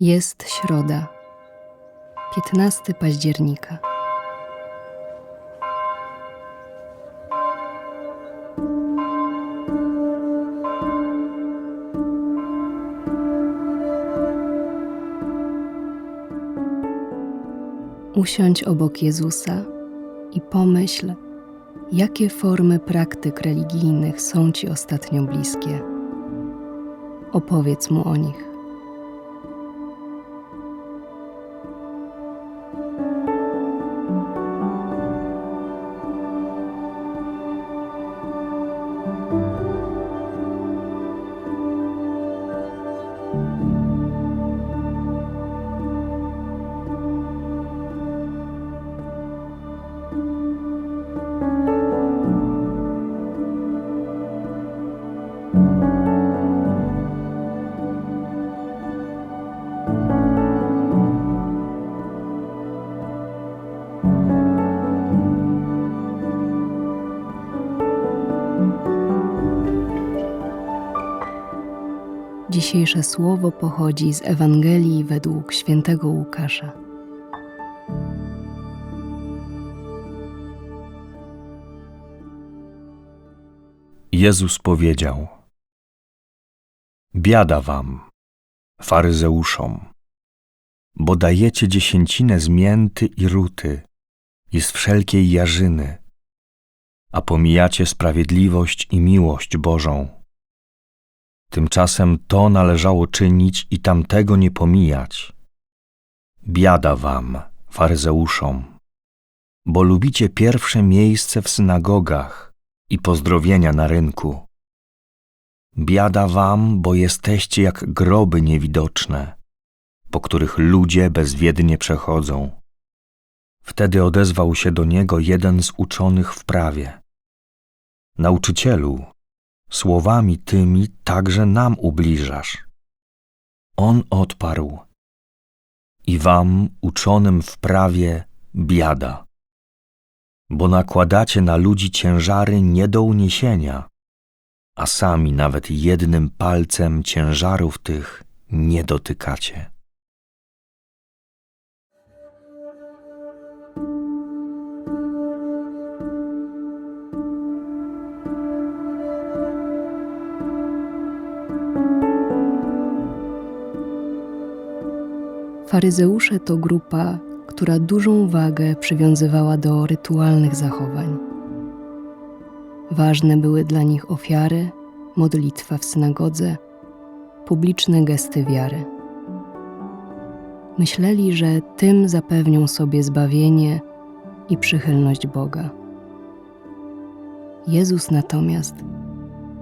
Jest środa, 15 października. Usiądź obok Jezusa i pomyśl, jakie formy praktyk religijnych są Ci ostatnio bliskie. Opowiedz mu o nich. Dzisiejsze słowo pochodzi z Ewangelii według świętego Łukasza. Jezus powiedział: Biada wam, faryzeuszom, bo dajecie dziesięcinę z mięty i ruty i z wszelkiej jarzyny, a pomijacie sprawiedliwość i miłość Bożą. Tymczasem to należało czynić i tamtego nie pomijać. Biada wam, faryzeuszom, bo lubicie pierwsze miejsce w synagogach i pozdrowienia na rynku. Biada wam, bo jesteście jak groby niewidoczne, po których ludzie bezwiednie przechodzą. Wtedy odezwał się do niego jeden z uczonych w prawie. Nauczycielu, słowami tymi także nam ubliżasz. On odparł. I wam, uczonym w prawie, biada, bo nakładacie na ludzi ciężary nie do uniesienia, a sami nawet jednym palcem ciężarów tych nie dotykacie. Faryzeusze to grupa, która dużą wagę przywiązywała do rytualnych zachowań. Ważne były dla nich ofiary, modlitwa w synagodze, publiczne gesty wiary. Myśleli, że tym zapewnią sobie zbawienie i przychylność Boga. Jezus natomiast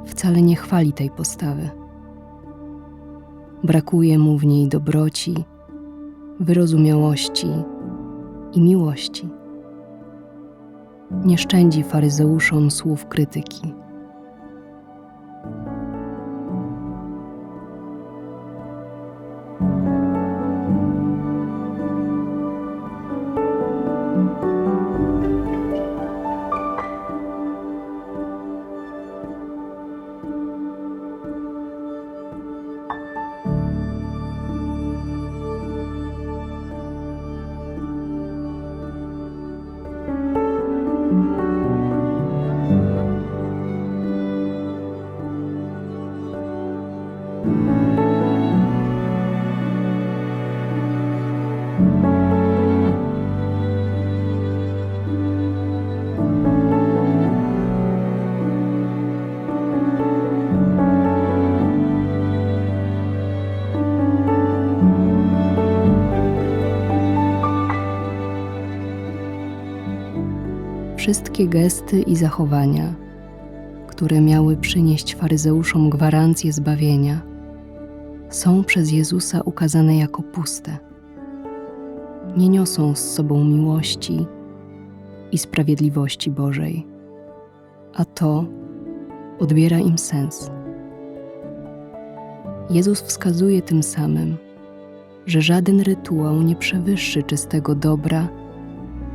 wcale nie chwali tej postawy. Brakuje mu w niej dobroci, wyrozumiałości i miłości. Nie szczędzi faryzeuszom słów krytyki. Wszystkie gesty i zachowania, które miały przynieść faryzeuszom gwarancję zbawienia, są przez Jezusa ukazane jako puste. Nie niosą z sobą miłości i sprawiedliwości Bożej, a to odbiera im sens. Jezus wskazuje tym samym, że żaden rytuał nie przewyższy czystego dobra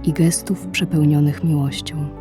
i gestów przepełnionych miłością.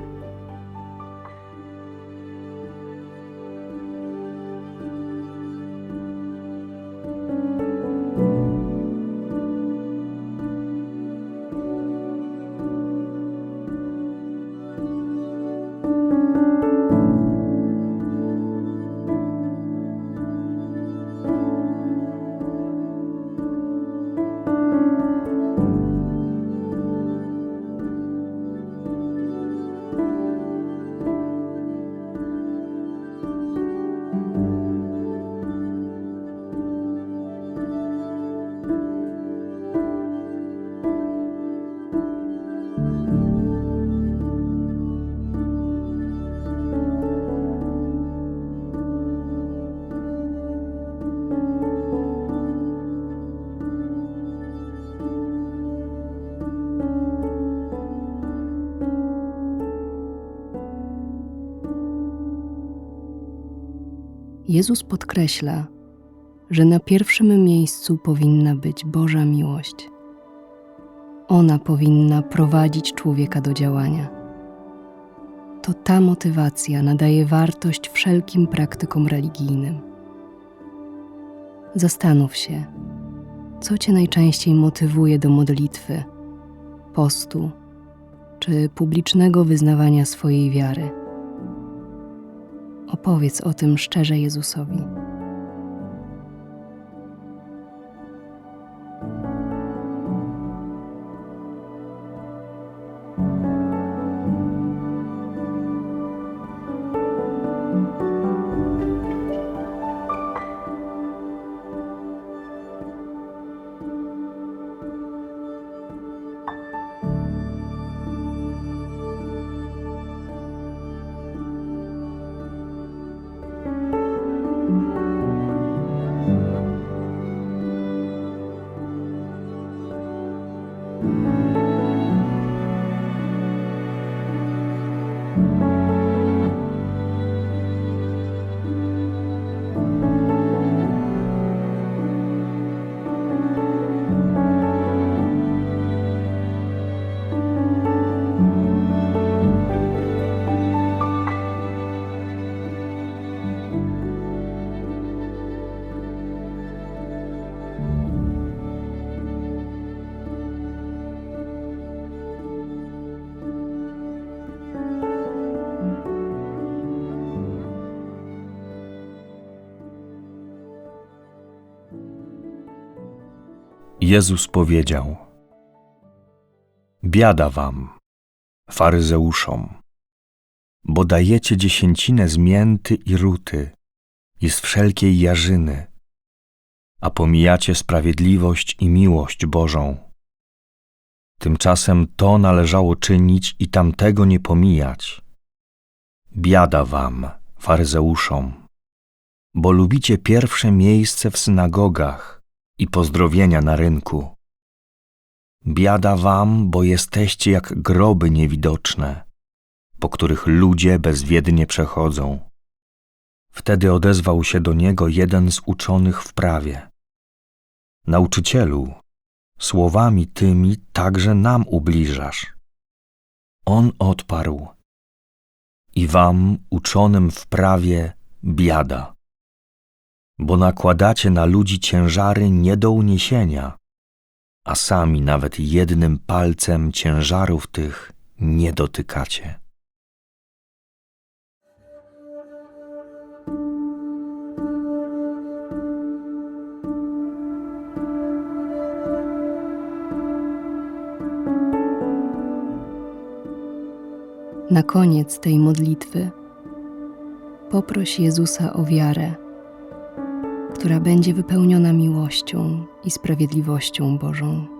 Jezus podkreśla, że na pierwszym miejscu powinna być Boża miłość. Ona powinna prowadzić człowieka do działania. To ta motywacja nadaje wartość wszelkim praktykom religijnym. Zastanów się, co Cię najczęściej motywuje do modlitwy, postu czy publicznego wyznawania swojej wiary. Opowiedz o tym szczerze Jezusowi. Jezus powiedział: Biada wam, faryzeuszom, bo dajecie dziesięcinę z mięty i ruty i z wszelkiej jarzyny, a pomijacie sprawiedliwość i miłość Bożą. Tymczasem to należało czynić i tamtego nie pomijać. Biada wam, faryzeuszom, bo lubicie pierwsze miejsce w synagogach i pozdrowienia na rynku. Biada wam, bo jesteście jak groby niewidoczne, po których ludzie bezwiednie przechodzą. Wtedy odezwał się do niego jeden z uczonych w prawie. Nauczycielu, słowami tymi także nam ubliżasz. On odparł. I wam, uczonym w prawie, biada bo nakładacie na ludzi ciężary nie do uniesienia, a sami nawet jednym palcem ciężarów tych nie dotykacie. Na koniec tej modlitwy poproś Jezusa o wiarę, która będzie wypełniona miłością i sprawiedliwością Bożą.